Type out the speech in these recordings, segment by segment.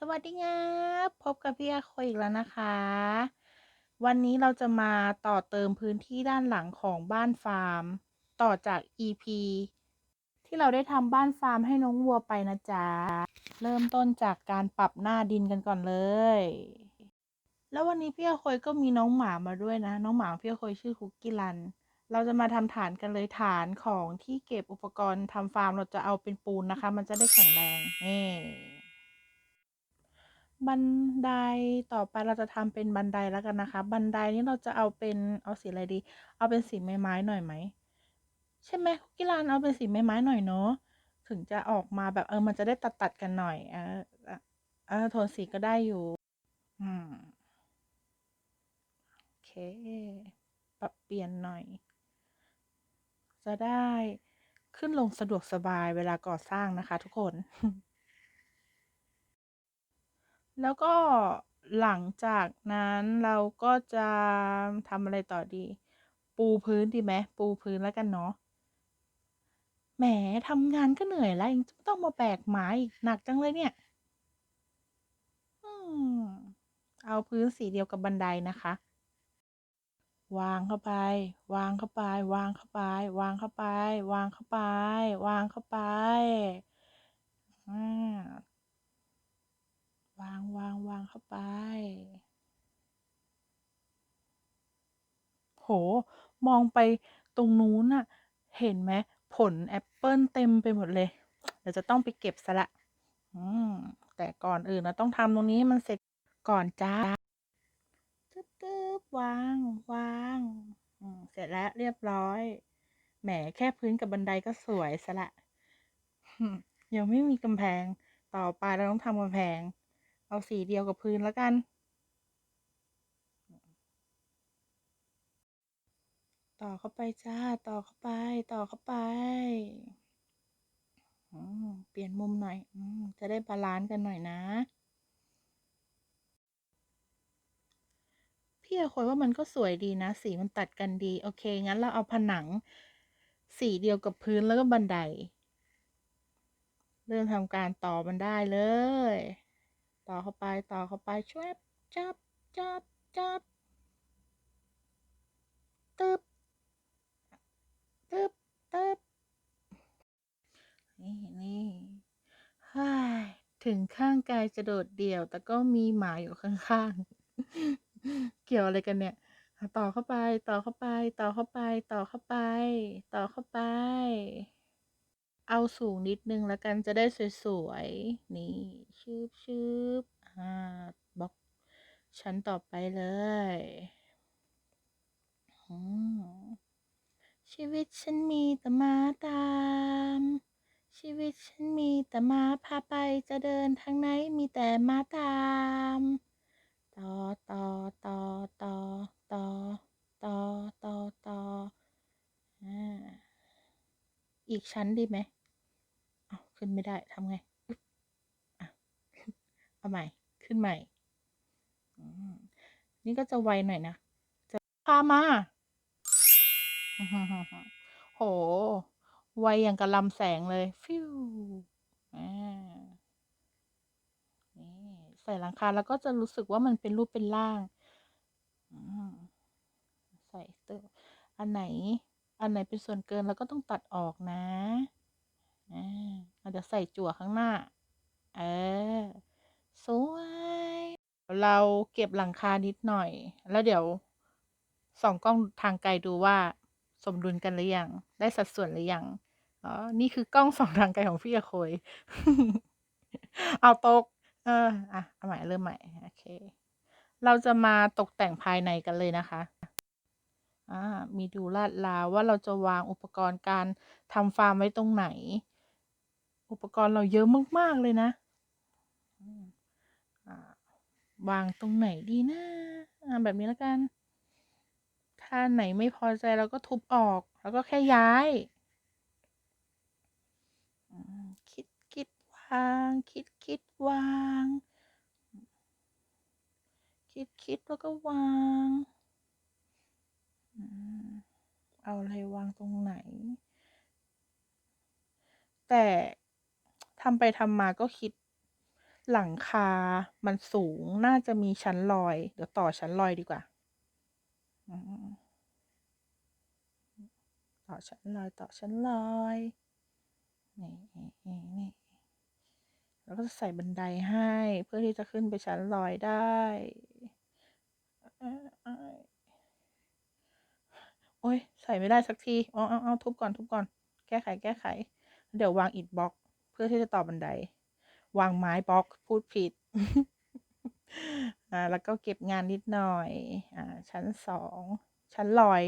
สวัสดีครับพบกับพี่อาโคอีกแล้วนะคะ วันนี้เราจะมาต่อเติมพื้นที่ด้านหลังของบ้านฟาร์ม ต่อจาก EP ที่เราได้ทำบ้านฟาร์มให้น้องวัวไปนะจ๊ะ เริ่มต้นจากการปรับหน้าดินกันก่อนเลย แล้ววันนี้พี่อาโคยก็มีน้องหมามาด้วยนะ น้องหมาพี่อาโคยชื่อคุกกี้รัน เราจะมาทำฐานกันเลยฐานของที่เก็บอุปกรณ์ทำฟาร์มเราจะเอาเป็นปูนนะคะ มันจะได้แข็งแรงนี่ บันไดต่อไปเราจะทำเป็นบันไดแล้วกันนะคะ บันไดนี้เราจะเอาเป็นเอาสีอะไรดี เอาเป็นสีไม้ไม้หน่อยไหมใช่ไหมคุกกี้รานเอาเป็นสีไม้ไม้หน่อยเนาะถึงจะออกมาแบบเออมันจะได้ตัดตัดกันหน่อยออเออเออโทนสีก็ได้อยู่ อืมโอเค ปรับเปลี่ยนหน่อย จะได้ขึ้นลงสะดวกสบายเวลาก่อสร้างนะคะทุกคน แล้วก็หลังจากนั้นเราก็จะทำอะไรต่อดี ปูพื้นดีไหมปูพื้นแล้วกันเนาะแหมทำงานก็เหนื่อยแล้วยังต้องมาแบกไม้อีกหนักจังเลยเนี่ยเอาพื้นสีเดียวกับบันไดนะคะ วางเข้าไป วางเข้าไป วางเข้าไป วางเข้าไป วางเข้าไป วางเข้าไปอ่าวางวางวาง เข้าไป โห มองไปตรงนู้นน่ะ เห็นไหมผลแอปเปิลเต็มไปหมดเลย เดี๋ยวจะต้องไปเก็บซะละอืมแต่ก่อนอื่นเราต้องทำตรงนี้มันเสร็จก่อนจ้าตึ๊บตึ๊บวางวางเสร็จแล้วเรียบร้อย แหมแค่พื้นกับบันไดก็สวยซะละยังไม่มีกำแพง ต่อไปเราต้องทำกำแพง เอาสีเดียวกับพื้นแล้วกัน ต่อเข้าไปจ้า ต่อเข้าไป ต่อเข้าไปอืมเปลี่ยนมุมหน่อยอจะได้บาลานซ์กันหน่อยนะ พี่อคอยว่ามันก็สวยดีนะ สีมันตัดกันดี โอเค งั้นเราเอาผนัง สีเดียวกับพื้นแล้วก็บันได เริ่มทำการต่อมันได้เลย ต่อเข้าไปต่อเข้าไปช่วยจับจับจับตึบตึบตึบนี่นี่ฮ่าถึงข้างกายจะโดดเดี่ยว แต่ก็มีหมาอยู่ข้างๆ เกี่ยวอะไรกันเนี่ย ต่อเข้าไป ต่อเข้าไป ต่อเข้าไป ต่อเข้าไป ต่อเข้าไป เอาสูงนิดนึงแล้วกันจะได้สวยๆ นี่ชืบชืบอ่าบล็อกชั้นต่อไปเลยอชีวิตฉันมีแต่มาตาม ชีวิตฉันมีแต่มาพาไปจะเดินทางไหนมีแต่มาตาม ต่อต่อต่อต่อต่อต่อต่อต่ออ่าอีกชั้นดีไหม ขึ้นไม่ได้ทำไงอะเอาใหม่ ขึ้นใหม่ นี่ก็จะไวหน่อยนะ จะพามา โห ไวอย่างกับลำแสงเลย ฟิวนี่ใส่หลังคาแล้วก็จะรู้สึกว่ามันเป็นรูปเป็นร่างใส่เตออันไหน อันไหนเป็นส่วนเกินเราก็ต้องตัดออกนะ เราจะใส่จั่วข้างหน้า เออ สวย เราเก็บหลังคานิดหน่อย แล้วเดี๋ยวส่องกล้องทางไกลดูว่าสมดุลกันหรือยัง ได้สัดส่วนหรือยัง อ๋อ นี่คือกล้องส่องทางไกลของพี่อะโคย เอาตก เออ อะ เอาใหม่เริ่มใหม่ โอเค เราจะมาตกแต่งภายในกันเลยนะคะอ่ามีดูลาดลาวว่าเราจะวางอุปกรณ์การทำฟาร์มไว้ตรงไหน อุปกรณ์เราเยอะมาก ๆ เลยนะอืมอ่าวางตรงไหนดีนะอ่าแบบนี้แล้วกัน ถ้าไหนไม่พอใจเราก็ทุบออก แล้วก็แค่ย้ายอืมคิดคิดวาง คิดคิดวาง คิดคิดแล้วก็วางอืมเอาอะไรวางตรงไหน แต่ ทำไปทำมาก็คิด หลังคา มันสูงน่าจะมีชั้นลอย เดี๋ยวต่อชั้นลอยดีกว่าต่อชั้นลอยต่อชั้นลอยนี่นี่นี่แล้วก็จะใส่บันไดให้ เพื่อที่จะขึ้นไปชั้นลอยได้โอ๊ยใส่ไม่ได้สักทีอ้อๆๆทุบก่อนทุบก่อน แก้ไขๆเดี๋ยววางอิฐบล็อก พื่อที่จะต่อบันได วางไม้บล็อกพูดผิดอ่าแล้วก็เก็บงานนิดหน่อยอ่าชั้น2ชั้นลอย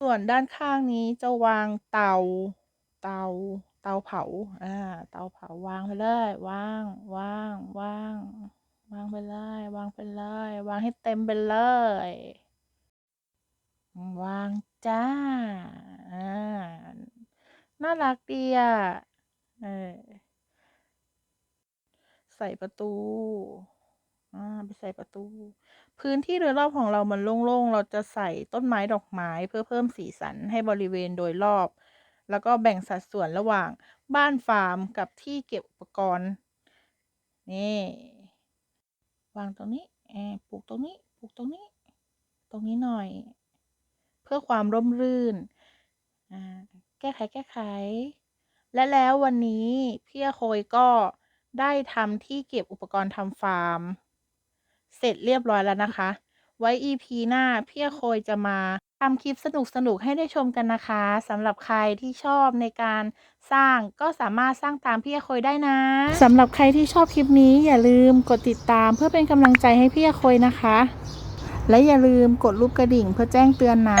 ส่วนด้านข้างนี้จะวางเตาเตาเตาเผาอาเตาเผาวางไปเลยวางวางวางวางไปเลยวางไปเลยวางให้เต็มไปเลยวางจ้ะอา น่ารักดีอะเออใส่ประตูอ่าไปใส่ประตู พื้นที่โดยรอบของเรามันโล่งๆ เราจะใส่ต้นไม้ดอกไม้เพื่อเพิ่มสีสันให้บริเวณโดยรอบ แล้วก็แบ่งสัดส่วนระหว่างบ้านฟาร์มกับที่เก็บอุปกรณ์ นี่ วางตรงนี้อาปลูกตรงนี้ ปลูกตรงนี้ ตรงนี้หน่อย เพื่อความร่มรื่น อ่า แก้ไขๆและแล้ววันนี้พี่โคยก็ได้ทำที่เก็บอุปกรณ์ทำฟาร์ม เสร็จเรียบร้อยแล้วนะคะ ไว้ EP หน้าพี่โคยจะมาทำคลิปสนุกๆให้ได้ชมกันนะคะสำหรับใครที่ชอบในการสร้างก็สามารถสร้างตามพี่อโคยได้นะสำหรับใครที่ชอบคลิปนี้อย่าลืมกดติดตามเพื่อเป็นกำลังใจให้พี่อโคยนะคะ และอย่าลืมกดรูปกระดิ่งเพื่อแจ้งเตือนนะ